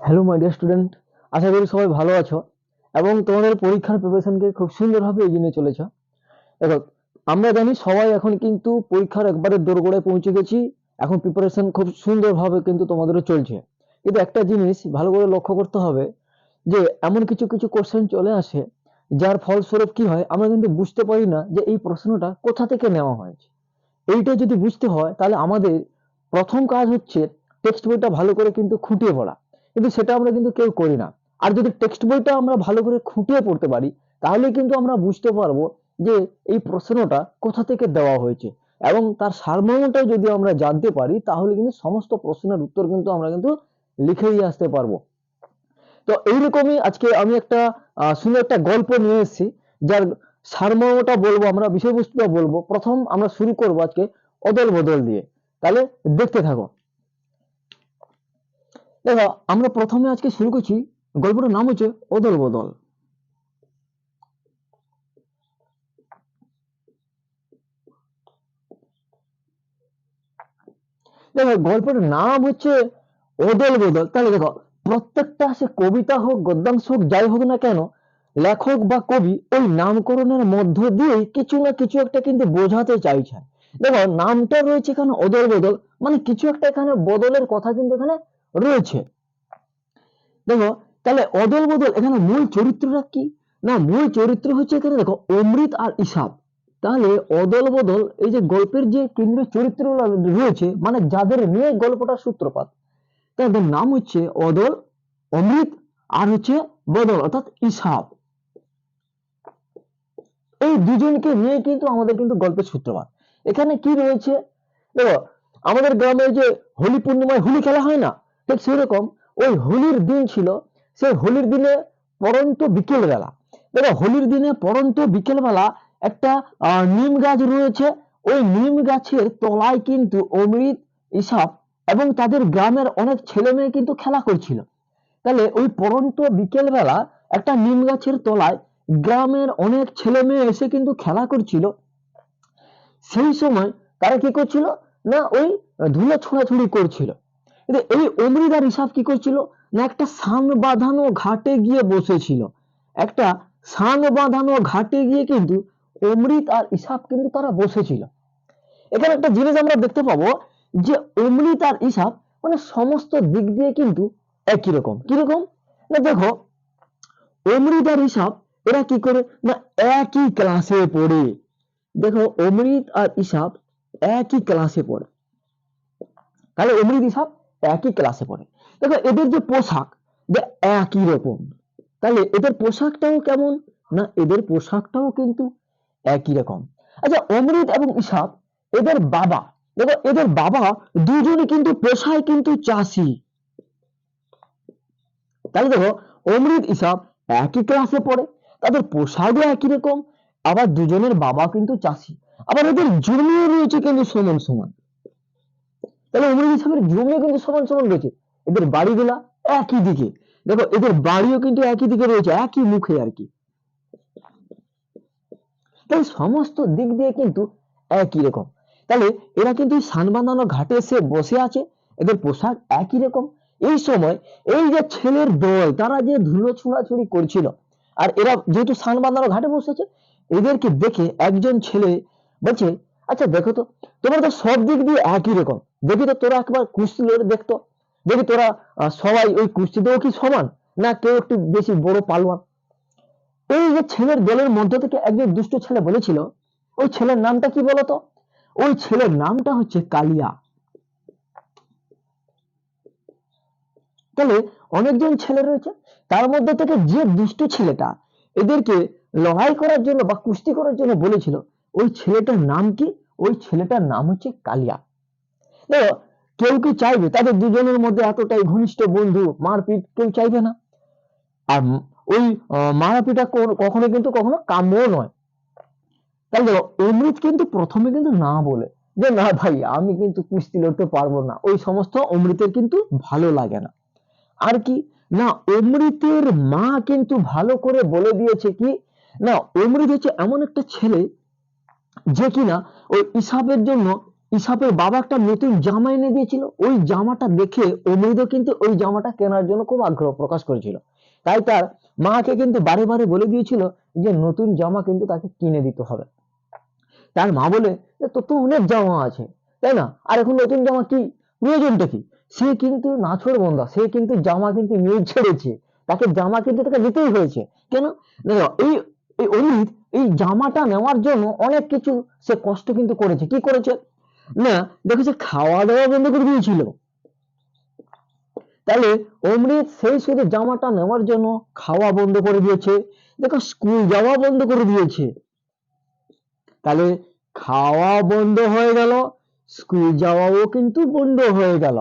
Hello my dear student আশা করি সবাই ভালো আছো এবং তোমাদের পরীক্ষার প্রিপারেশনকে খুব সুন্দরভাবে এগিয়ে নিয়ে চলেছ। দেখো, আমরা জানি সবাই এখন কিন্তু পরীক্ষার একবারে দোরগোড়ায় পৌঁছে গেছি। এখন প্রিপারেশন খুব সুন্দরভাবে কিন্তু তোমাদেরও চলছে। কিন্তু একটা জিনিস ভালো করে লক্ষ্য করতে হবে যে, এমন কিছু কিছু কোশ্চেন চলে আসে, যার ফলস্বরূপ কি হয়, আমরা কিন্তু বুঝতে পারি না যে এই প্রশ্নটা কোথা থেকে নেওয়া হয়েছে। এইটা যদি বুঝতে হয়, তাহলে আমাদের প্রথম কাজ হচ্ছে টেক্সট বইটা ভালো করে কিন্তু খুঁটিয়ে পড়া। কিন্তু সেটা আমরা কিন্তু কেউ করি না। আর যদি টেক্সট বইটা আমরা ভালো করে খুঁটিয়ে পড়তে পারি, তাহলে কিন্তু আমরা বুঝতে পারব যে এই প্রশ্নটা কোথা থেকে দেওয়া হয়েছে। এবং তার সারমর্মটা যদি আমরা জানতে পারি, তাহলে কিন্তু সমস্ত প্রশ্নের উত্তর কিন্তু আমরা কিন্তু লিখে দিয়ে আসতে পারব। তো এইরকমই আজকে আমি একটা সুন্দর একটা গল্প নিয়ে এসেছি, যার সারমর্মটা বলব আমরা, বিষয়বস্তুটা বলব। প্রথম আমরা শুরু করব আজকে অদল বদল দিয়ে। তাহলে দেখতে থাকো। দেখো আমরা প্রথমে আজকে শুরু করছি গল্পটার নাম হচ্ছে অদল বদল। দেখো গল্পটার নাম হচ্ছে অদল বদল। তাহলে দেখো, প্রত্যেকটা সে কবিতা হোক, গদ্যাংশ হোক, যাই হোক না কেন, লেখক বা কবি ওই নামকরণের মধ্য দিয়ে কিছু না কিছু একটা কিন্তু বোঝাতে চাইছেন। দেখো, নামটা রয়েছে এখানে অদল বদল মানে কিছু একটা এখানে বদলের কথা কিন্তু এখানে রয়েছে। দেখো, তাহলে অদল বদল এখানে মূল চরিত্রটা কি? না, মূল চরিত্র হচ্ছে এখানে দেখো, অমৃত আর ইসাব তাহলে অদল বদল এই যে গল্পের যে কেন্দ্রীয় চরিত্রগুলো রয়েছে মানে যাদের নিয়ে গল্পটার সূত্রপাত, তাদের নাম হচ্ছে অদল, অমৃত আর হচ্ছে বদল, অর্থাৎ ইসাব এই দুজনকে নিয়ে কিন্তু আমাদের কিন্তু গল্পের সূত্রপাত। এখানে কি রয়েছে? দেখো, আমাদের গ্রামে যে হোলি পূর্ণিমায় হোলি খেলা হয় না? ঠিক সেরকম ওই হোলির দিন ছিল, সেই হোলির দিনে পরন্ত বিকেল বেলা দেখো হোলির দিনে পরন্ত বিকেল বেলা একটা নিম গাছ রয়েছে, ওই নিম গাছের তলায় কিন্তু অমৃত ইসাব এবং তাদের গ্রামের অনেক ছেলে মেয়ে কিন্তু খেলা করছিল। তাহলে ওই পরন্ত বিকেল বেলা একটা নিম গাছের তলায় গ্রামের অনেক ছেলে মেয়ে এসে কিন্তু খেলা করছিল। সেই সময় তারা কি করছিল? না, ওই ধুলো ছোঁড়াছুড়ি করছিল। কিন্তু এই অমৃতার হিসাব কি করছিল? না একটা সান বাঁধানো ঘাটে গিয়ে বসেছিল। একটা সান বাঁধানো ঘাটে গিয়ে কিন্তু অমৃত আর ইসাব কিন্তু তারা বসেছিল। এখানে একটা জিনিস আমরা দেখতে পাবো যে অমৃত আর ইসাব মানে সমস্ত দিক দিয়ে কিন্তু একই রকম। কীরকম না দেখো, অমৃত আর ইসাব এরা কি করে? না একই ক্লাসে পড়ে। দেখো, অমৃত আর ইসাব একই ক্লাসে পড়ে। তাহলে অমৃত ইসাব একই ক্লাসে পড়ে। দেখো, এদের যে পোশাক একই রকম, তাহলে এদের পোশাকটাও কেমন? না, এদের পোশাকটাও কিন্তু একই রকম। আচ্ছা অমৃত এবং ইসাব, এদের বাবা, দেখো, এদের বাবা দুজনই কিন্তু পেশায় কিন্তু চাষি। তাহলে দেখো, অমৃত, ইসাব একই ক্লাসে পড়ে, তাদের পোশাকও একই রকম, আবার দুজনের বাবা কিন্তু চাষি। আবার এদের জমিও রয়েছে কিন্তু সমান সমান। তাহলে অমৃত ইসাবের জমিও কিন্তু সমান সমান রয়েছে। এদের বাড়িগুলা একই দিকে। দেখো, এদের বাড়িও কিন্তু একই দিকে রয়েছে, একই মুখে আর কি। তাই সমস্ত দিক দিয়ে কিন্তু একই রকম। তাহলে এরা কিন্তু সান বাঁধানো ঘাটে এসে বসে আছে, এদের পোশাক একই রকম। এই সময় এই যে ছেলের দল, তারা যে ধুলো ছোড়াছুড়ি করছিল, আর এরা যেহেতু সান বাঁধানো ঘাটে বসেছে এদেরকে দেখে একজন ছেলে বলছে আচ্ছা দেখো তো, তোমার তো সব দিক দিয়ে একই রকম। দেখি তো তোরা একবার কুস্তি লড়ে দেখতো। দেখি তোরা সবাই ওই কুস্তিতেও কি সমান? না কেউ একটু বেশি বড় পালোয়ান? এই যে ছেলের দলের মধ্য থেকে একজন দুষ্ট ছেলে বলেছিল, ওই ছেলের নামটা কি বলতো? ওই ছেলের নামটা হচ্ছে কালিয়া। তাহলে অনেকজন ছেলে রয়েছে, তার মধ্যে থেকে যে দুষ্ট ছেলেটা এদেরকে লড়াই করার জন্য বা কুস্তি করার জন্য বলেছিল, ওই ছেলেটার নাম কি? ওই ছেলেটার নাম হচ্ছে কালিয়া। দেখো কেউ কি চাইবে? তাদের দুজনের মধ্যে এতটাই ঘনিষ্ঠ বন্ধু মারপিট কেউ চাইবে না। আর ওই মারাপিটা কখনো কিন্তু কখনো কাম্যও নয়। তাহলে দেখো, অমৃত কিন্তু প্রথমে কিন্তু না বলে যে, না ভাই, আমি কিন্তু কুস্তি লড়তে পারব না। ওই সমস্ত অমৃতের কিন্তু ভালো লাগে না। আর কি? না, অমৃতের মা কিন্তু ভালো করে বলে দিয়েছে কি, না, অমৃত হচ্ছে এমন একটা ছেলে যে কিনা ওই ইসাবের জন্য ইসাপের বাবা একটা নতুন জামা এনে দিয়েছিল। ওই জামাটা দেখে অমৃতও কিন্তু ওই জামাটা কেনার জন্য খুব আগ্রহ প্রকাশ করেছিল। তাই তার মাকে কিন্তু বারে বারে বলে দিয়েছিল যে, নতুন জামা কিন্তু তাকে কিনে দিতে হবে। তার মা বলে তোর তো অনেক জামা আছে, তাই না? আর এখন নতুন জামা কি? প্রয়োজনটা কি? সে কিন্তু নাছোড় বন্ধা সে কিন্তু জামা কিন্তু নিয়ে ছেড়েছে। তাকে জামা কিন্তু তাকে নিতেই হয়েছে। কেন? এই এই অমিত এই জামাটা নেওয়ার জন্য অনেক কিছু সে কষ্ট কিন্তু করেছে। কি করেছে? না, দেখো সে খাওয়া দাওয়া বন্ধ করে দিয়েছিল। তাহলে অমৃত সেই শুধু জামাটা নেওয়ার জন্য খাওয়া বন্ধ করে দিয়েছে, দেখো স্কুল যাওয়া বন্ধ করে দিয়েছে। তাহলে খাওয়া বন্ধ হয়ে গেল স্কুল যাওয়াও কিন্তু বন্ধ হয়ে গেল।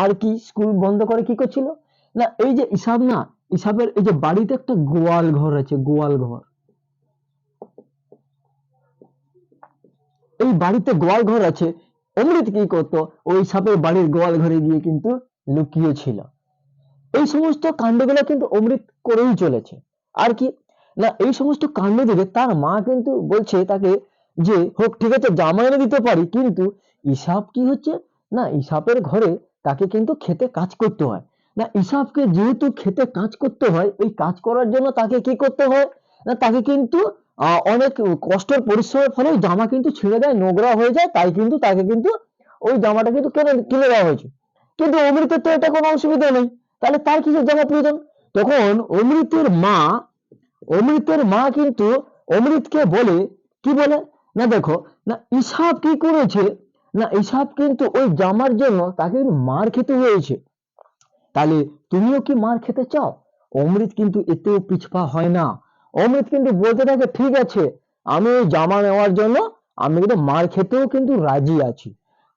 আর কি স্কুল বন্ধ করে কি করছিল? না, এই যে ইসাব না ইসাবের এই যে বাড়িতে একটা গোয়াল ঘর আছে, গোয়াল ঘর। এই বাড়িতে গোয়াল ঘর আছে অমৃত কি করতো? ওই সাপের বাড়ির গোয়াল ঘরে গিয়ে কিন্তু লুকিয়ে ছিল এই সমস্ত কাণ্ডগুলো কিন্তু অমৃত করেই চলেছে। আর কি? না, এই সমস্ত কাণ্ড দেখে তার মা কিন্তু বলছে তাকে যে, হোক, ঠিক আছে জামা এনে দিতে পারি, কিন্তু ইসাব কি হচ্ছে? না ইসাবের ঘরে তাকে কিন্তু খেতে কাজ করতে হয়। না ইসাবকে যেহেতু খেতে কাজ করতে হয়, ওই কাজ করার জন্য তাকে কি করতে হয়? না, তাকে কিন্তু অনেক কষ্টের পরিশ্রমের ফলে ওই জামা কিন্তু ছিঁড়ে দেয় নোংরা হয়ে যায়, তাই কিন্তু তাকে কিন্তু ওই জামাটা কিন্তু কিনে কিনে দেওয়া হয়েছে। কিন্তু অমৃতের তো এটা কোনো অসুবিধা নেই। তাহলে তার কিসের জামা প্রয়োজন? তখন অমৃতের মা অমৃতের মা কিন্তু অমৃতকে বলে, কি বলে? না দেখো, না ইসাব কি করেছে? না ইসাব কিন্তু ওই জামার জন্য তাকে মার খেতে হয়েছে। তাহলে তুমিও কি মার খেতে চাও? অমৃত কিন্তু এতেও পিছপা হয় না। অমৃত কিন্তু বলতে থাকে, ঠিক আছে, আমি ওই জামা নেওয়ার জন্য আমি কিন্তু মার খেতেও কিন্তু রাজি আছি।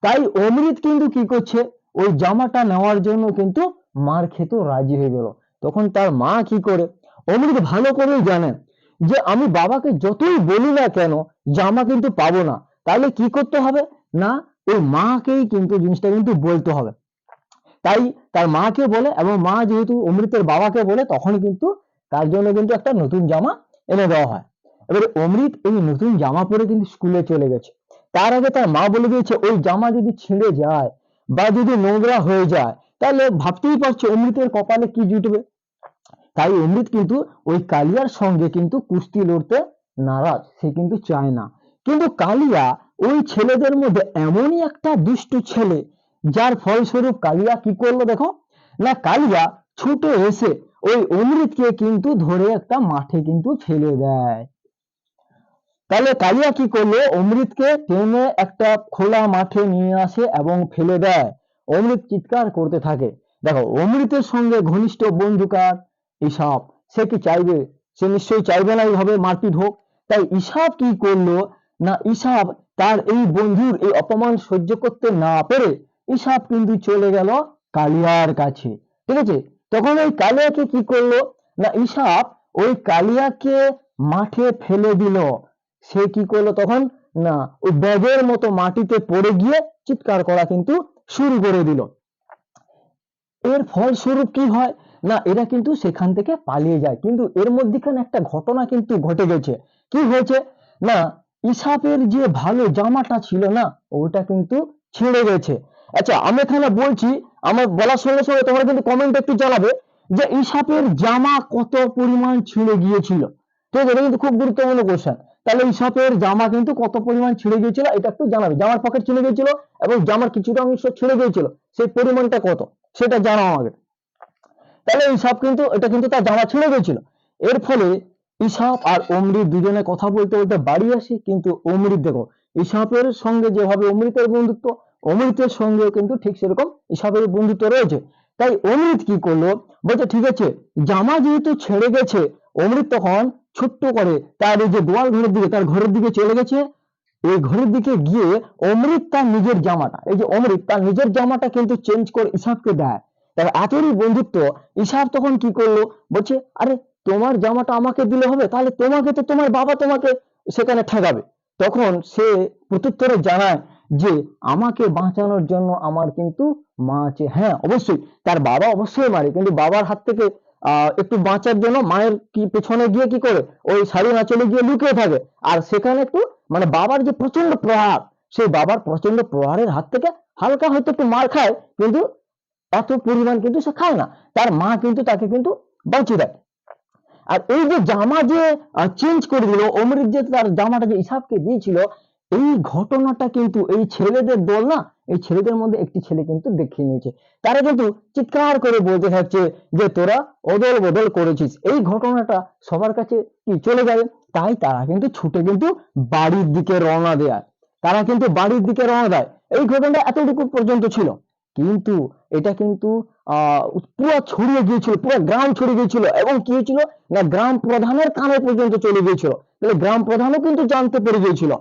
তাই অমৃত কিন্তু কি করছে, ওই জামাটা নেওয়ার জন্য কিন্তু মার খেতেও রাজি হয়ে গেল। তখন তার মা কি করে, অমৃত ভালো করেই জানেন যে আমি বাবাকে যতই বলি না কেন জামা কিন্তু পাবো না। তাহলে কি করতে হবে? না, ওই মাকেই কিন্তু জিনিসটা কিন্তু বলতে হবে। তাই তার মাকে বলে এবং মা যেহেতু অমৃতের বাবাকে বলে তখন কিন্তু তার জন্য কিন্তু একটা নতুন জামা এনে দেওয়া হয়। এবারে অমৃত এই নতুন জামা পরে কিন্তু স্কুলে চলে গেছে। তার আগে তার মা বলে দিয়েছে, ওই জামা যদি ছিঁড়ে যায় বা যদি নোংরা হয়ে যায়, তাহলে ভাবতেই পারছ অমৃতের কপালে কি জুটবে? তাই অমৃত কিন্তু ওই কালিয়ার সঙ্গে কিন্তু কুস্তি লড়তে নারাজ। সে কিন্তু চায় না। কিন্তু কালিয়া ওই ছেলেদের মধ্যে এমনই একটা দুষ্টু ছেলে, যার ফলস্বরূপ কালিয়া কি করল দেখো? না, কালিয়া ছুটে এসে ওই অমৃতকে কিন্তু ধরে একটা মাঠে কিন্তু ফেলে দেয়। তাহলে কালিয়া কি করল? অমৃতকে টেনে একটা খোলা মাঠে নিয়ে আসে এবং ফেলে দেয়। অমৃত চিৎকার করতে থাকে। দেখো, অমৃতের সঙ্গে ঘনিষ্ঠ বন্ধুকার ইসাব সে কি চাইবে? সে নিশ্চয়ই চাইবে না এইভাবে মারপিট হোক। তাই ইসাব কি করল? না ইসাব তার এই বন্ধুর এই অপমান সহ্য করতে না পেরে ইসাব কিন্তু চলে গেল কালিয়ার কাছে। ঠিক আছে? তখন ওই কালিয়াকে কি করল? না ইসাব ওই কালিয়াকে মাঠে ফেলে দিল। সে কি করল তখন? না, ওই ব্যাগের মতো মাটিতে পড়ে গিয়ে চিৎকার করা কিন্তু শুরু করে দিল। এর ফলস্বরূপ কি হয়? না, এরা কিন্তু সেখান থেকে পালিয়ে যায়। কিন্তু এর মধ্যেখানে একটা ঘটনা কিন্তু ঘটে গেছে। কি হয়েছে? না, ইসাপের যে ভালো জামাটা ছিল না, ওটা কিন্তু ছিঁড়ে গেছে। আচ্ছা আমি এখানে বলছি, আমার বলার সঙ্গে সঙ্গে তোমরা কিন্তু কমেন্ট একটু জানাবে যে ইসাপের জামা কত পরিমাণ ছিঁড়ে গিয়েছিল। আছে, এটা কিন্তু খুব গুরুত্বপূর্ণ কোশ্চেন তাহলে ইসাপের জামা কিন্তু কত পরিমাণ ছিঁড়ে গিয়েছিল, এটা একটু জানাবে। জামার পকেট ছিঁড়ে গিয়েছিল এবং জামার কিছুটা অংশ ছিঁড়ে গিয়েছিল, সেই পরিমাণটা কত, সেটা জানাও আমাকে। তাহলে ইসাব কিন্তু, এটা কিন্তু তার জামা ছিঁড়ে গিয়েছিল। এর ফলে ইসাব আর অমৃত দুজনে কথা বলতে বলতে বাড়ি আসে, কিন্তু অমৃত দেখো ইসাবের সঙ্গে যেভাবে অমৃতের বন্ধুত্ব অমৃতের সঙ্গেও কিন্তু ঠিক সেরকম ইসাবের বন্ধুত্ব রয়েছে। তাই অমৃত কি করল? বলছে, ঠিক আছে, জামা যেহেতু ছেড়ে গেছে, অমৃত তখন ছোট্ট করে তার এই যে গোয়াল ঘরের দিকে, তার ঘরের দিকে চলে গেছে। এই ঘরের দিকে গিয়ে অমৃত তার নিজের জামাটা, এই যে অমৃত তার নিজের জামাটা কিন্তু চেঞ্জ করে ইসাবকে দেয়। তার এতই বন্ধুত্ব ইসাব তখন কি করল? বলছে, আরে, তোমার জামাটা আমাকে দিলে হবে, তাহলে তোমাকে তো তোমার বাবা তোমাকে সেখানে ঠেকাবে। তখন সে প্রত্যুত্তরে জানায় যে আমাকে বাঁচানোর জন্য আমার কিন্তু মা আছে। হ্যাঁ অবশ্যই। তার বাবা অবশ্যই মারে, কিন্তু বাবার হাত থেকে, আহ, একটু বাঁচার জন্য মায়ের কি পেছনে গিয়ে কি করে? ওই শাড়ি আঁচলে গিয়ে লুকিয়ে থাকে। আর সেখানে একটু মানে বাবার যে প্রচণ্ড প্রহার, সেই বাবার প্রচণ্ড প্রহারের হাত থেকে হালকা হয়তো একটু মার খায়, কিন্তু এত পরিমাণ কিন্তু সে খায় না। তার মা কিন্তু তাকে কিন্তু বাঁচিয়ে দেয়। আর এই যে জামা যে চেঞ্জ করে দিল, অমৃত যে তার জামাটা যে ইসাবকে দিয়েছিল এই ঘটনাটা কিন্তু এই ছেলেদের দল না, এই ছেলেদের মধ্যে একটি ছেলে কিন্তু দেখিয়ে নিয়েছে। তারা কিন্তু চিৎকার করে বলতে থাকছে যে, তোরা অদল বদল করেছিস। এই ঘটনাটা সবার কাছে কি চলে যাবে তাই তারা কিন্তু ছুটে কিন্তু বাড়ির দিকে রওনা দেয়। তারা কিন্তু বাড়ির দিকে রওনা দেয়। এই ঘটনাটা এতটুকু পর্যন্ত ছিল। কিন্তু এটা কিন্তু আহ পুরো ছড়িয়ে গিয়েছিল, পুরো গ্রাম ছড়িয়ে গিয়েছিল। এবং কি হয়েছিল? না, গ্রাম প্রধানের কানে পর্যন্ত চলে গিয়েছিল। তাহলে গ্রাম প্রধানও কিন্তু জানতে পেরে গিয়েছিল।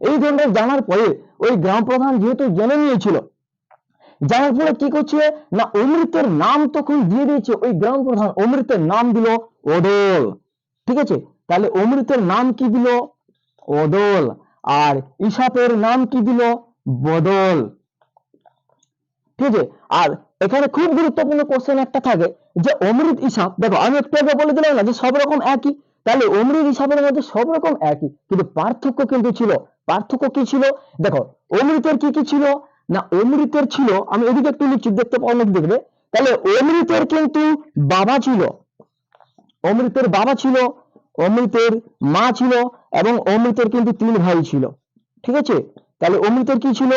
এই ধরনের জানার পরে ওই গ্রাম প্রধান যেহেতু জেনে নিয়েছিল জানার ফলে কি করছে না অমৃতের নাম তখন দিয়ে দিয়েছে, ওই গ্রাম প্রধান অমৃতের নাম দিল অদল। ঠিক আছে? তাহলে অমৃতের নাম কি দিল? অদল। আর ইসাপের নাম কি দিল? বদল। ঠিক আছে? আর এখানে খুব গুরুত্বপূর্ণ কোশ্চেন একটা থাকে, যে অমৃত ইসাব দেখো আমি একটু আগে বলে দিলাম না যে সব রকম একই, তাহলে অমৃত হিসাবের মধ্যে সব রকম একই, কিন্তু পার্থক্য কিন্তু ছিল পার্থক্য কি ছিল? দেখো, অমৃতের কি কি ছিল? না, অমৃতের ছিল, আমি এদিকে একটু লিখছি দেখতে পাও নাকি দেখবে। তাহলে অমৃতের কিন্তু বাবা ছিল। অমৃতের বাবা ছিল, অমৃতের মা ছিল, এবং অমৃতের কিন্তু তিন ভাই ছিল। ঠিক আছে? তাহলে অমৃতের কি ছিল?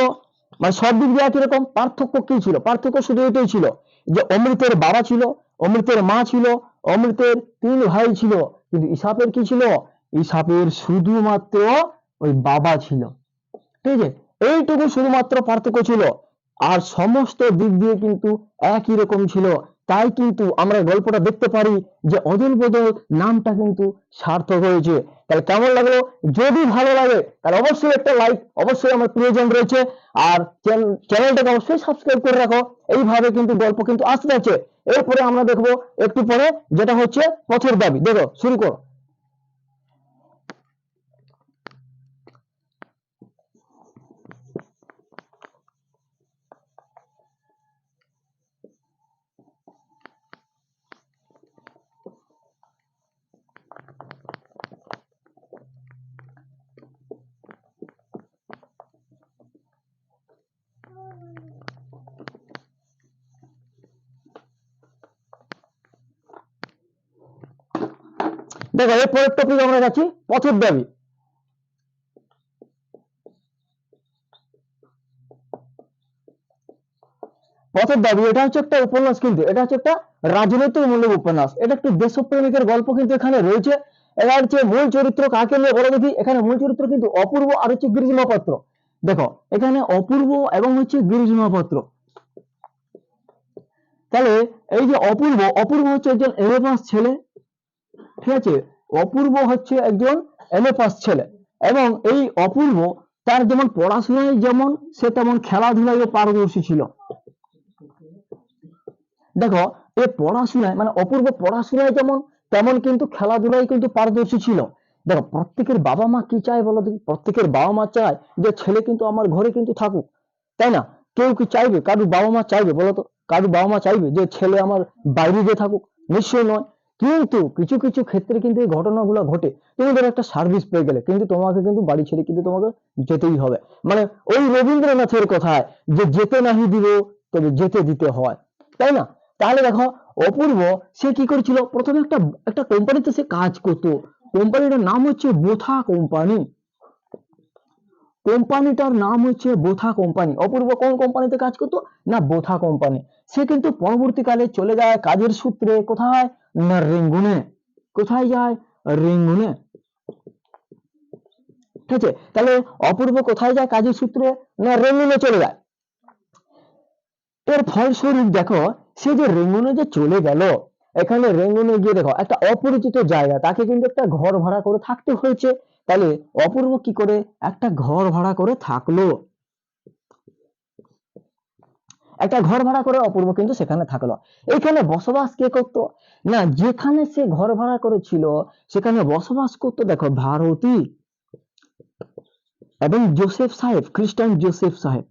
মানে সব দিক দিয়ে একই রকম, পার্থক্য কি ছিল? পার্থক্য শুধু এটাই ছিল যে অমৃতের বাবা ছিল, অমৃতের মা ছিল, অমৃতের তিন ভাই ছিল। কিন্তু ইসাপের কি ছিল? ইসাপের শুধুমাত্র ওই বাবা ছিল। ঠিক আছে? এইটুকু শুধুমাত্র পার্থক্য ছিল। আর সমস্ত দিক দিয়ে কিন্তু একই রকম ছিল। তাই কিন্তু আমরা গল্পটা দেখতে পারি যে অদল বদল নামটা কিন্তু সার্থক হয়েছে। তাহলে কেমন লাগল? যদি ভালো লাগে, তাহলে অবশ্যই একটা লাইক অবশ্যই আমার প্রিয়জন রয়েছে। আর চ্যানেলটাকে অবশ্যই সাবস্ক্রাইব করে রাখো। এইভাবে কিন্তু গল্প কিন্তু আসতে যাচ্ছে। এরপরে আমরা দেখব একটু পরে, যেটা হচ্ছে পথের দাবি। দেখো, শুরু করো। দেখো, এর পরের টপিক আমরা যাচ্ছি পথের দাবি। পথের দাবি, এটা হচ্ছে একটা উপন্যাস কিন্তু, এটা হচ্ছে একটা রাজনৈতিক মূল্য উপন্যাস। এটা একটি দেশপ্রেমিকের গল্প কিন্তু এখানে রয়েছে। এটা হচ্ছে মূল চরিত্র কাকে নিয়ে বলে দেখি? এখানে মূল চরিত্র কিন্তু অপূর্ব আর হচ্ছে গিরিজমা পাত্র দেখো, এখানে অপূর্ব এবং হচ্ছে গিরিজমা পাত্র তাহলে এই যে অপূর্ব অপূর্ব হচ্ছে একজন এলেপাস ছেলে। ঠিক আছে? অপূর্ব হচ্ছে একজন এলেপাস ছেলে এবং এই অপূর্ব তার যেমন পড়াশোনায় যেমন সে তেমন খেলাধুলায় পারদর্শী ছিল। দেখো, এ পড়াশোনায় মানে অপূর্ব পড়াশোনায় যেমন, তেমন কিন্তু খেলাধুলায় কিন্তু পারদর্শী ছিল। দেখো, প্রত্যেকের বাবা মা কি চায় বলো দেখি? প্রত্যেকের বাবা মা চায় যে ছেলে কিন্তু আমার ঘরে কিন্তু থাকুক। তাই না? কেউ কি চাইবে? কারুর বাবা মা চাইবে বলো তো? কারুর বাবা মা চাইবে যে ছেলে আমার বাইরে গিয়ে থাকুক? নিশ্চয় নয়। কিন্তু কিছু কিছু ক্ষেত্রে কিন্তু এই ঘটনাগুলো ঘটে। তুমি ধরো একটা সার্ভিস পেয়ে গেলে, কিন্তু তোমাকে কিন্তু বাড়ি ছেড়ে কিন্তু তোমাকে যেতেই হবে। মানে ওই রবীন্দ্রনাথের কথায় যে যেতে নাহি দিব, তবে যেতে দিতে হয় তাই না? তাহলে দেখো, অপূর্ব সে কি করেছিল? প্রথমে একটা একটা কোম্পানিতে সে কাজ করতো। কোম্পানিটার নাম হচ্ছে বোথা কোম্পানি। কোম্পানিটার নাম হচ্ছে বোথা কোম্পানি। অপূর্ব কোন কোম্পানিতে কাজ করতো? না, বোথা কোম্পানি। সে কিন্তু পরবর্তীকালে চলে যায় কাজের সূত্রে। কোথায়? না, রেঙ্গুনে। কোথায় যায়? রেঙ্গুনে। ঠিক আছে? তাহলে অপূর্ব কোথায় যায় কাজের সূত্রে? না, রেঙ্গুনে চলে যায়। এর ফলস্বরূপ দেখো, সে যে রেঙ্গুনে যে চলে গেল, এখানে রেঙ্গুনে গিয়ে দেখো, একটা অপরিচিত জায়গা। তাকে কিন্তু একটা ঘর ভাড়া করে থাকতে হয়েছে। তাহলে অপূর্ব কি করে? একটা ঘর ভাড়া করে থাকল। একটা ঘর ভাড়া করে অপূর্ব কিন্তু সেখানে থাকল। এখানে বসবাস কে করতো? না, যেখানে সে ঘর ভাড়া করেছিল, সেখানে বসবাস করতো দেখো ভারতী এবং জোসেফ সাহেব, খ্রিস্টান জোসেফ সাহেব।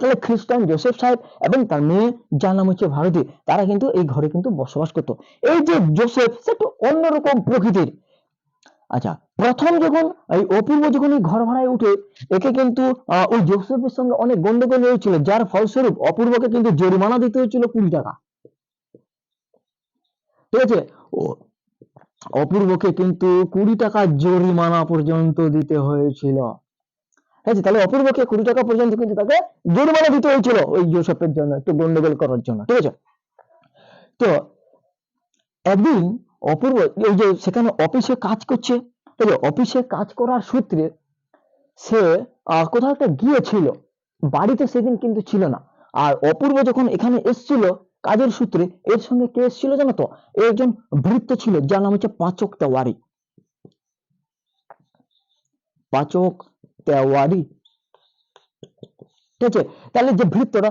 তাহলে খ্রিস্টান জোসেফ সাহেব এবং তার মেয়ে যার নাম হচ্ছে ভারতী, তারা কিন্তু এই ঘরে কিন্তু বসবাস করতো। এই যে জোসেফ, সে একটু অন্যরকম প্রকৃতির। আচ্ছা প্রথম যখন এই অপূর্ব যখন এই ঘর ভাড়ায় উঠে, একে কিন্তু ওই জোসেফের সঙ্গে অনেক গন্ডগোল হয়েছিল, যার ফলস্বরূপ অপূর্বকে কিন্তু জরিমানা দিতে হয়েছিল কুড়ি টাকা। ঠিক আছে? অপূর্বকে কিন্তু কুড়ি টাকা জরিমানা পর্যন্ত দিতে হয়েছিল। ঠিক আছে? তাহলে অপূর্বকে কুড়ি টাকা পর্যন্ত কিন্তু তাকে জরিমানা দিতে হয়েছিল ওই জোসেফের জন্য, একটু গন্ডগোল করার জন্য। ঠিক আছে? তো, একদিন অপূর্ব, এই যে সেখানে অফিসে কাজ করছে আছে অফিসে কাজ করার সূত্রে সে কোথাও একটা গিয়েছিল। বাড়িতে সেদিন কিন্তু ছিল না। আর অপূর্ব যখন এখানে এসেছিল কাজের সূত্রে, এর সঙ্গে কে এসেছিল জানো তো? একজন ভৃত্য ছিল, যার নাম হচ্ছে পাচক তেওয়ারি। পাচক তেওয়ারি। ঠিক আছে? তাহলে যে ভৃত্যটা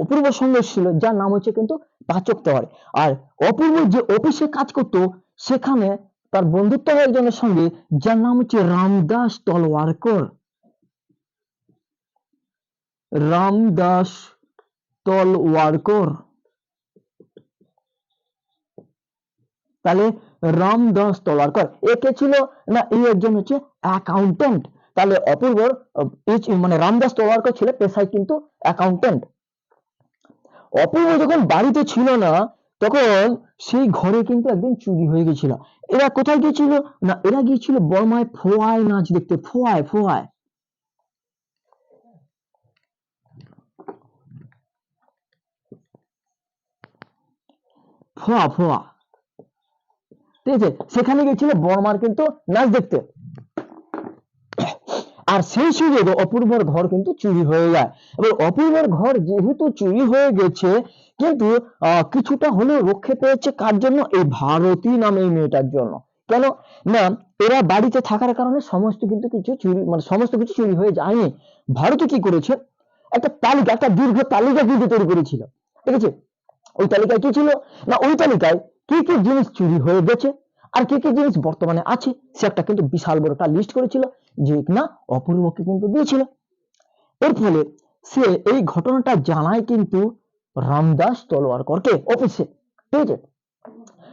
অপূর্বর সঙ্গে এসেছিল, যার নাম হচ্ছে কিন্তু পাচক তেওয়ারি। আর অপূর্ব যে অফিসে কাজ করতো, সেখানে তার বন্ধুত্ব হয় একজনের সঙ্গে, যার নাম হচ্ছে রামদাস তলওয়ারকর রামদাস তলওয়ারকর তাহলে রামদাস তলওয়ারকর একে ছিল? না এই একজন হচ্ছে অ্যাকাউন্টেন্ট তাহলে যে মানে রামদাস তলওয়ারকর ছিল, পেশায় কিন্তু অ্যাকাউন্টেন্ট অপূর্ব যখন বাড়িতে ছিল না তখন সেই ঘরে কিন্তু একদিন চুরি হয়ে গেছিল। এরা কোথায় গিয়েছিল? না, এরা গিয়েছিল বর্মায় ফোয়ায় নাচ দেখতে, ফোয়ায় ফোয়ায়। ফোয়া ফোয়া। ঠিক আছে, সেখানে গেছিল বর্মার কিন্তু নাচ দেখতে। আর সেই সুযোগে অপূর্বর ঘর কিন্তু চুরি হয়ে যায়। এবার অপূর্বর ঘর যেহেতু চুরি হয়ে গেছে কিন্তু কিছুটা হলেও রক্ষে পেয়েছে কার জন্য? এই ভারতী নামে এই মেয়েটার জন্য। কেন? না, এরা বাড়িতে থাকার কারণে সমস্ত কিন্তু কিছু চুরি মানে সমস্ত কিছু চুরি হয়ে যায়নি। ভারতী কি করেছে? একটা তালিকা, একটা দীর্ঘ তালিকা কিন্তু তৈরি করেছিল। ঠিক আছে? ওই তালিকায় কি ছিল? না, ওই তালিকায় কি কি জিনিস চুরি হয়ে গেছে আর কি কি জিনিস বর্তমানে আছে, সে একটা কিন্তু বিশাল বড় একটা লিস্ট করেছিল, যে না, অপূর্বকে কিন্তু দিয়েছিল। এর ফলে সে এই ঘটনাটা জানায় কিন্তু রামদাস তলোয়ারকরকে অফিসে ঠিক আছে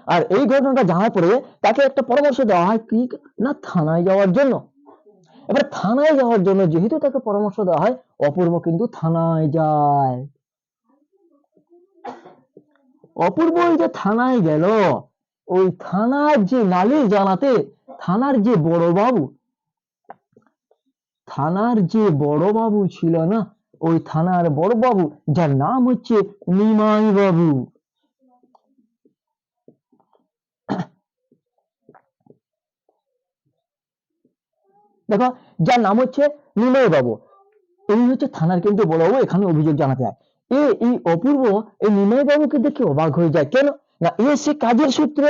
আর এই ঘটনাটা জানার পরে তাকে একটা পরামর্শ দেওয়া হয় কি না থানায় যাওয়ার জন্য। এবার থানায় যাওয়ার জন্য যেহেতু তাকে পরামর্শ দেওয়া হয়, অপূর্ব কিন্তু থানায় যায়। অপূর্ব ওই যে থানায় গেল। ওই থানার যে নালিশ জানাতে থানার যে বড় বাবু থানার যে বড় বাবু ছিল না ওই থানার বড় বাবু যার নাম হচ্ছে নিমাই বাবু দেখো, যার নাম হচ্ছে নিমাই বাবু এই হচ্ছে থানার কিন্তু বড় বাবু এখানে অভিযোগ জানাতে হয়। এ, এই অপূর্ব, এই নিমাই বাবুকে দেখে অবাক হয়ে যায়। কেন? না, এ সে কাজের সূত্রে।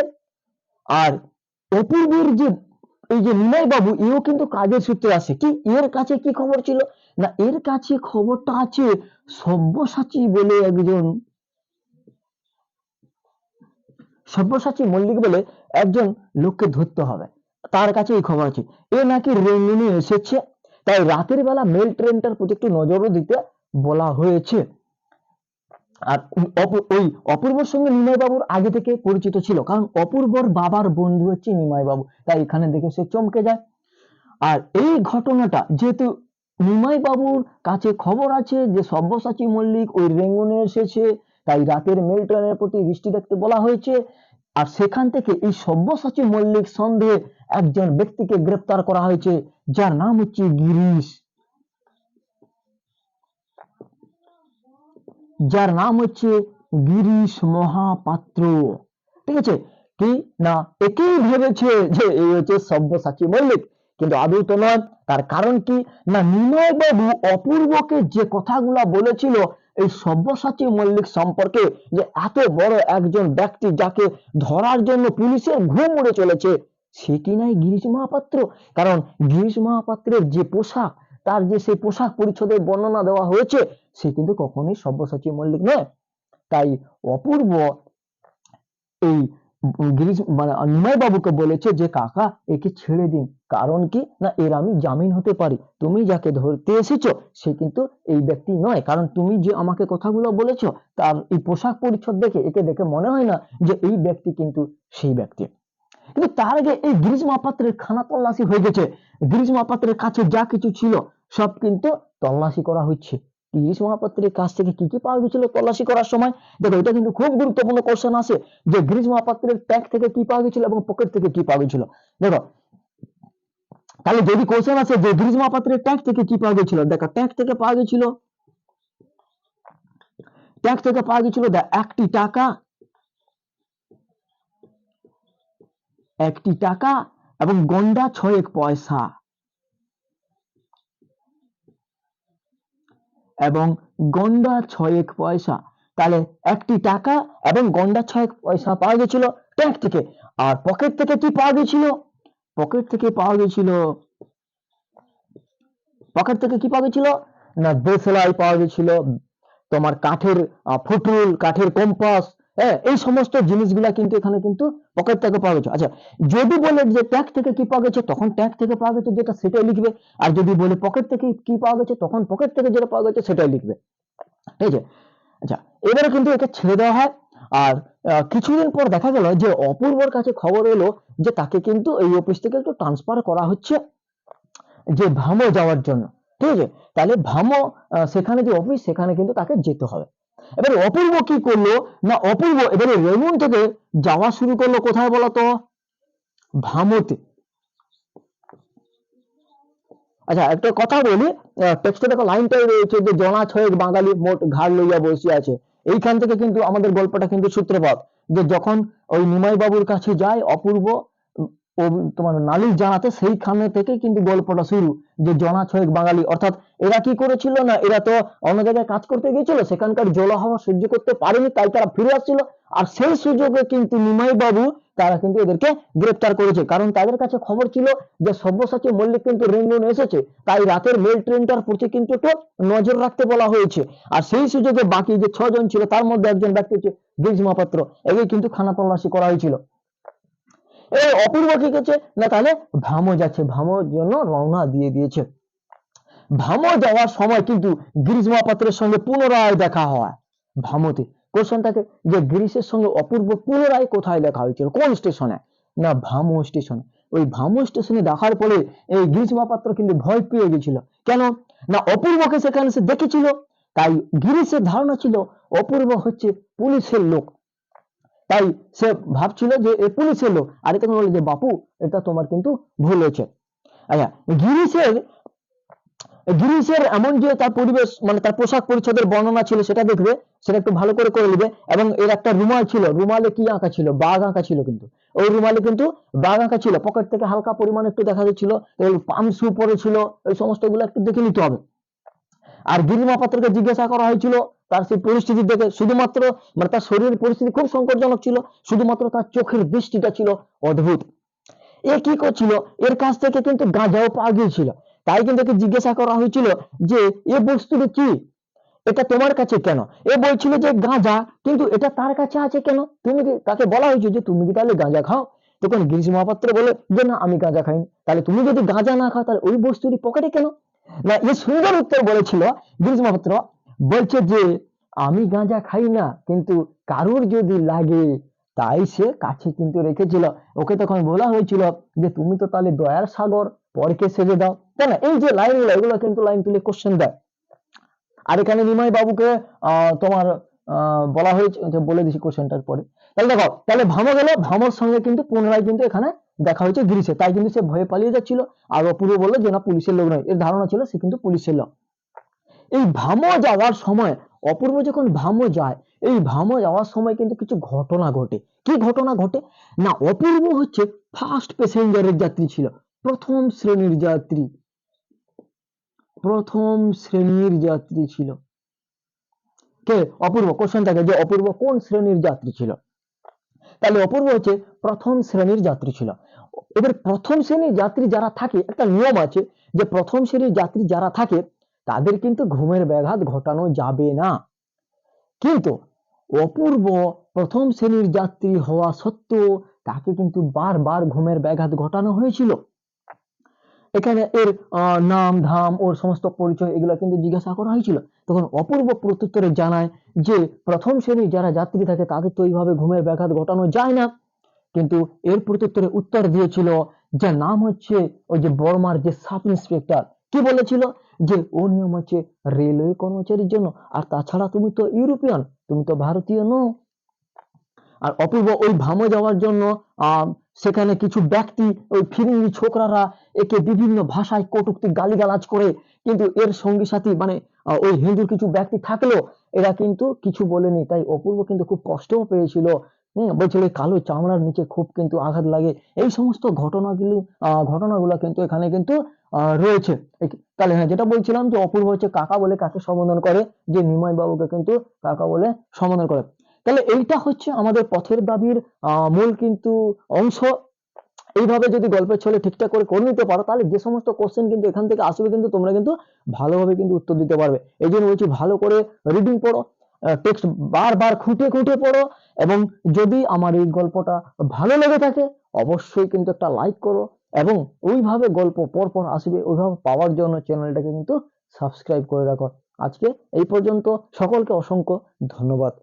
আর অপূর্বের যে, এই যে নিমাই বাবু এও কিন্তু কাজের সূত্রে আসে। কি? এর কাছে কি খবর ছিল? না, এর কাছে খবরটা আছে সব্যসাচী বলে একজন। সব্যসাচী মল্লিক বলে একজন লোককে ধরতে হবে। তার কাছে এই খবর আছে। এ নাকি রেঙ্গুনে এসেছে। তাই রাতের বেলা মেল ট্রেনটার প্রতি একটু নজরও দিতে বলা হয়েছে। আর ওই অপূ- অপূর্বর সঙ্গে নিমাই বাবুর আগে থেকে পরিচিত ছিল। কারণ অপূর্বর বাবার বন্ধু হচ্ছে নিমাই বাবু তাই এখানে দেখে সে চমকে যায়। আর এই ঘটনাটা যেহেতু নিমাই বাবুর কাছে খবর আছে যে সব্যসাচী মল্লিক ওই রেঙ্গুনে এসেছে, তাই রাতের মেল ট্রেনের প্রতি দৃষ্টি রাখতে বলা হয়েছে। আর সেখান থেকে এই সব্যসাচী মল্লিক সন্দেহে একজন ব্যক্তিকে গ্রেপ্তার করা হয়েছে, যার নাম হচ্ছে গিরিশ। যার নাম হচ্ছে গিরিশ মহাপাত্র। ঠিক আছে? কি? না, একেই ভেবেছে যে এই হচ্ছে সব্যসাচী মল্লিক। কিন্তু আদৌ তো নয়। তার কারণ কি? না নিময় বাবু অপূর্বকে যে কথাগুলা বলেছিল, এই সব্যসাচী মল্লিক সম্পর্কে যে এত বড় একজন ব্যক্তি যাকে ধরার জন্য পুলিশের ঘুম উড়ে চলেছে, সে কি নাই গিরিশ মহাপাত্র? কারণ গিরিশ মহাপাত্রের যে পোশাক, তার যে সেই পোশাক পরিচ্ছদের বর্ণনা দেওয়া হয়েছে, সে কিন্তু কখনোই সব্যসাচী মল্লিক নয়। তাই অপূর্ব এই গিরিশ মানে নিমাই বাবুকে বলেছে যে, কাকা, একে ছেড়ে দিন। কারণ কি? না, এর আমি জামিন হতে পারি। তুমি যাকে ধরতে এসেছ, সে কিন্তু এই ব্যক্তি নয়। কারণ তুমি যে আমাকে কথাগুলো বলেছ, তার এই পোশাক পরিচ্ছদ দেখে একে দেখে মনে হয় না যে, এই ব্যক্তি কিন্তু সেই ব্যক্তি। কিন্তু তার আগে এই গিরিশ মহাপাত্রের খানা তল্লাশি হয়ে গেছে। গিরিশ মহাপাত্রের কাছে যা কিছু ছিল, সব কিন্তু তল্লাশি করা হচ্ছে। গিরিশ মহাপাত্রের কাছ থেকে কি কি পাওয়া গেছিল তল্লাশি করার সময়? দেখো, এটা কিন্তু খুব গুরুত্বপূর্ণ কোশ্চেন আসে যে গিরিশ মহাপাত্রের ট্যাঙ্ক থেকে কি পাওয়া গেছিল এবং পকেট থেকে কি পাওয়া গেছিল। দেখো, তাহলে যদি কোশ্চেন আছে যে গিরিশ মহাপাত্রের ট্যাঙ্ক থেকে কি পাওয়া গেছিল? দেখো ট্যাঙ্ক থেকে পাওয়া গেছিল ট্যাঙ্ক থেকে পাওয়া গেছিল একটি টাকা একটি টাকা এবং গন্ডা ছয়েক পয়সা। এবং গন্ডা ছয়েক পয়সা। তাহলে একটি টাকা এবং গন্ডা ছয়েক পয়সা পাওয়া গেছিল ট্যাঙ্ক থেকে। আর পকেট থেকে কি পাওয়া গেছিল? পকেট থেকে পাওয়া গেছিল পকেট থেকে কি পাওয়া গেছিল? না দেশলাই পাওয়া গেছিল। তোমার কাঠের ফুটুল, কাঠের কম্পাস হ্যাঁ এই সমস্ত জিনিসগুলা কিন্তু এখানে কিন্তু পকেট থেকে পাওয়া গেছে। আচ্ছা যদি বলে যে ট্যাগ থেকে কি পাওয়া গেছে, তখন ট্যাগ থেকে পাওয়া গেছে যেটা সেটাই লিখবে। আর যদি বলে পকেট থেকে কি পাওয়া গেছে, তখন পকেট থেকে যেটা পাওয়া গেছে সেটাই লিখবে। ঠিক আছে আচ্ছা এবারে কিন্তু এটা ছেড়ে দেওয়া হয়। আর কিছুদিন পর দেখা গেল যে অপূর্বর কাছে খবর এলো যে তাকে কিন্তু এই অফিস থেকে একটু ট্রান্সফার করা হচ্ছে যে ভামো যাওয়ার জন্য। ঠিক আছে? তাহলে ভামো সেখানে যে অফিস সেখানে কিন্তু তাকে যেতে হবে। এবারে অপূর্ব কি করল? না, অপূর্ব এবারে রেমুন থেকে যাওয়া শুরু করল কোথায় বলতো? ভামতে। আচ্ছা একটা কথা বলি টেক্সটে দেখো লাইনটাই রয়েছে যে, জনা ছয়েক বাঙালি মোট ঘাড় লইয়া বসে আছে। এইখান থেকে কিন্তু আমাদের গল্পটা কিন্তু সূত্রপাত, যে যখন ওই নিমাই বাবুর কাছে যায় অপূর্ব তোমার নালিশ জানাতে সেইখানে থেকে কিন্তু গল্পটা শুরু। যে জনা ছয়েক বাঙালি, অর্থাৎ এরা কি করেছিল না, এরা তো অন্য জায়গায় কাজ করতে গিয়েছিল, সেখানকার জলহাওয়া সহ্য করতে পারেনি, তাই তারা ফিরে আসছিল। আর সেই সুযোগে কিন্তু নিমাই বাবু তারা কিন্তু এদেরকে গ্রেপ্তার করেছে। কারণ তাদের কাছে খবর ছিল যে সব্যসাচী মল্লিক কিন্তু রেঙ্গুন এসেছে, তাই রাতের মেল ট্রেনটার প্রতি কিন্তু একটু নজর রাখতে বলা হয়েছে। আর সেই সুযোগে বাকি যে ছজন ছিল, তার মধ্যে একজন ব্যক্তি হচ্ছে গিরিশ মহাপাত্র একে কিন্তু খানা তল্লাশি করা হয়েছিল। এই অপূর্ব কি করছে? না, তাহলে ভামো যাচ্ছে, ভামোর জন্য রওনা দিয়ে দিয়েছে। ভামো যাওয়ার সময় কিন্তু গিরিশ মহাপাত্রের সঙ্গে পুনরায় দেখা হয়। ভামতে কোশ্চেনটাকে যে গিরিশের সঙ্গে অপূর্ব পুনরায় কোথায় দেখা হয়েছিল? কোন স্টেশনে না, ভামো স্টেশনে ওই ভামো স্টেশনে দেখার পরে এই গিরিশ মহাপাত্র কিন্তু ভয় পেয়ে গেছিল। কেন? না, অপূর্বকে সেখানে সে দেখেছিল। তাই গিরিশের ধারণা ছিল, অপূর্ব হচ্ছে পুলিশের লোক। তাই সে ভাবছিল যে এ পুলিশের লোক আর এটা বলে যে, বাপু, এটা তোমার কিন্তু ভুল হয়েছে। আচ্ছা গিরিশের গিরিশের এমন যে তার পরিবেশ মানে তার পোশাক পরিচ্ছদের বর্ণনা ছিল, সেটা দেখবে, সেটা একটু ভালো করে করে নেবে। এবং এর একটা রুমাল ছিল, রুমালে কি আঁকা ছিল? বাঘ আঁকা ছিল কিন্তু। ওই রুমালে কিন্তু বাঘ আঁকা ছিল। পকেট থেকে হালকা পরিমাণে একটু দেখা যাচ্ছিল। পাম শু পরেছিল। এই সমস্তগুলো একটু দেখে নিতে হবে। আর গিরি মহাপাত্রকে জিজ্ঞাসা করা হয়েছিল তার সেই পরিস্থিতি দেখে শুধুমাত্র মানে তার শরীরের পরিস্থিতি খুব সংকটজনক ছিল, শুধুমাত্র তার চোখের দৃষ্টিটা ছিল অদ্ভুত। এ কি করছিল? এর কাছ থেকে কিন্তু গাঁজাও পাওয়া গিয়েছিল। তাই কিন্তু একে জিজ্ঞাসা করা হয়েছিল যে, এ বস্তুটা কি? এটা তোমার কাছে কেন? এ বলছিল যে, গাঁজা, কিন্তু এটা তার কাছে আছে কেন? তুমি কি, তাকে বলা হয়েছে যে, তুমি কি তাহলে গাঁজা খাও? তখন গিরিশ মহাপাত্র বলে, যে না, আমি গাঁজা খাইনি। তাহলে তুমি যদি গাঁজা না খাও, তাহলে ওই বস্তুটি পকেটে কেন? না, এ সুন্দর উত্তর বলেছিল গিরিশ মহাপাত্র, বলছে যে, আমি গাঁজা খাই না, কিন্তু কারুর যদি লাগে, তাই সে কাছে কিন্তু রেখেছিল। ওকে তখন বলা হয়েছিল যে, তুমি তো তাহলে দয়ার সাগর, পরকে সেজে দাও। তাই না? এই যে লাইনগুলো এগুলো কিন্তু লাইন তুলে কোশ্চেন দেয়। আর এখানে নিমাই বাবুকে তোমার বলা হয়েছে বলে দিছি কোশ্চেনটার পরে। তাহলে দেখো, তাহলে ভামো গেল, ভামোর সঙ্গে কিন্তু পুনরায় কিন্তু এখানে দেখা হয়েছে গিরিশে তাই কিন্তু সে ভয়ে পালিয়ে যাচ্ছিল। আর অপূর্ব বলল যে, না, পুলিশের লোক নয়। এর ধারণা ছিল সে কিন্তু পুলিশের লোক। এই ভামো যাওয়ার সময়, অপূর্ব যখন ভামো যায়, এই ভামো যাওয়ার সময় কিন্তু কিছু ঘটনা ঘটে। কি ঘটনা ঘটে? না, অপূর্ব হচ্ছে ফার্স্ট প্যাসেঞ্জারের যাত্রী ছিল। প্রথম শ্রেণির যাত্রী। প্রথম শ্রেণির যাত্রী ছিল। কে? অপূর্ব। কোশ্চেন থাকে যে, অপূর্ব কোন শ্রেণির যাত্রী ছিল? তাহলে অপূর্ব হচ্ছে প্রথম শ্রেণির যাত্রী ছিল। এবার প্রথম শ্রেণির যাত্রী যারা থাকে, একটা নিয়ম আছে যে প্রথম শ্রেণির যাত্রী যারা থাকে, তাদের কিন্তু ঘুমের ব্যাঘাত ঘটানো যাবে না। কিন্তু অপূর্ব প্রথম শ্রেণির যাত্রী হওয়া সত্ত্বেও তাকে কিন্তু বারবার ঘুমের ব্যাঘাত ঘটানো হয়েছিল। এখানে এর নাম, ধাম, ওর সমস্ত পরিচয় এগুলো কিন্তু জিজ্ঞাসা করা হয়েছিল। তখন অপূর্ব প্রত্যুত্তরে জানায় যে প্রথম শ্রেণির যারা যাত্রী থাকে, তাদের তো এইভাবে ঘুমের ব্যাঘাত ঘটানো যায় না। কিন্তু এর প্রত্যুত্তরে উত্তর দিয়েছিল যার নাম হচ্ছে ওই যে বর্মার যে সাব ইন্সপেক্টর। কি বলেছিল? যে ও নিয়ম হচ্ছে রেলওয়ে কর্মচারীর জন্য, আর তাছাড়া তুমি তো ইউরোপিয়ান, তুমি তো ভারতীয় নও। আর অপূর্ব ওই ভামে যাওয়ার জন্য সেখানে কিছু ব্যক্তি, ওই ফিরিঙ্গি ছোকরারা একে বিভিন্ন ভাষায় কটুক্তি গালিগালাজ করে, কিন্তু এর সঙ্গী সাথী মানে ওই হিন্দুর কিছু ব্যক্তি থাকলেও এরা কিন্তু কিছু বলেনি। তাই অপূর্ব কিন্তু খুব কষ্টও পেয়েছিল। হম, বলছিল কালো চামড়ার নিচে খুব কিন্তু আঘাত লাগে। এই সমস্ত ঘটনাগুলো ঘটনাগুলো কিন্তু এখানে কিন্তু রয়েছে। তাহলে হ্যাঁ যেটা বলছিলাম যে, অপূর্ব হচ্ছে কাকা বলে কাকে সম্বোধন করে, যে নিমাই বাবুকে কিন্তু কাকা বলে সম্বোধন করে। তাহলে এইটা হচ্ছে আমাদের পথের দাবির মূল কিন্তু অংশ। এইভাবে যদি গল্পের ছলে ঠিকঠাক করে করে নিতে পারো, তাহলে যে সমস্ত কোশ্চেন কিন্তু এখান থেকে আসবে, কিন্তু তোমরা কিন্তু ভালোভাবে কিন্তু উত্তর দিতে পারবে। এই জন্য বলছি, ভালো করে রিডিং পড়ো। টেক্সট বারবার খুঁটে খুঁটে পড়ো এবং যদি আমার এই গল্পটা ভালো লেগে থাকে, অবশ্যই কিন্তু একটা লাইক করো এবং ওইভাবে গল্প পর পর আসবে, ওইভাবে পাওয়ার জন্য চ্যানেলটাকে কিন্তু সাবস্ক্রাইব করে রাখো। আজকে এই পর্যন্ত সকলকে অসংখ্য ধন্যবাদ।